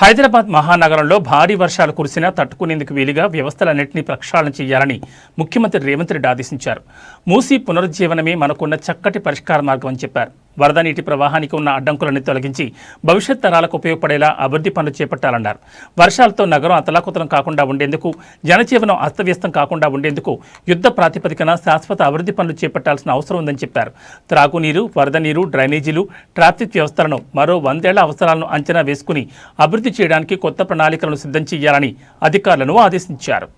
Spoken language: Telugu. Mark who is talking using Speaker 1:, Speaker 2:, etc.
Speaker 1: హైదరాబాద్ మహానగరంలో భారీ వర్షాలు కురిసినా తట్టుకునేందుకు వీలుగా వ్యవస్థలన్నింటినీ ప్రక్షాళన చేయాలని ముఖ్యమంత్రి రేవంత్ రెడ్డి ఆదేశించారు. మూసీ పునరుజ్జీవనమే మనకున్న చక్కటి పరిష్కార మార్గం అని చెప్పారు. వరద నీటి ప్రవాహానికి ఉన్న అడ్డంకులను తొలగించి భవిష్యత్ తరాలకు ఉపయోగపడేలా అభివృద్ధి పనులు చేపట్టాలన్నారు. వర్షాలతో నగరం అతలాకుతలం కాకుండా ఉండేందుకు జనజీవనం అస్తవ్యస్తం కాకుండా ఉండేందుకు యుద్ధ ప్రాతిపదికన శాశ్వత అభివృద్ధి పనులు చేపట్టాల్సిన అవసరం ఉందని చెప్పారు. త్రాగునీరు వరద నీరు డ్రైనేజీలు ట్రాఫిక్ వ్యవస్థలను మరో వందేళ్ళ అవసరాలను అంచనా వేసుకుని అభివృద్ధి చేయడానికి కొత్త ప్రణాళికలను సిద్ధం చేయాలని అధికారులను ఆదేశించారు.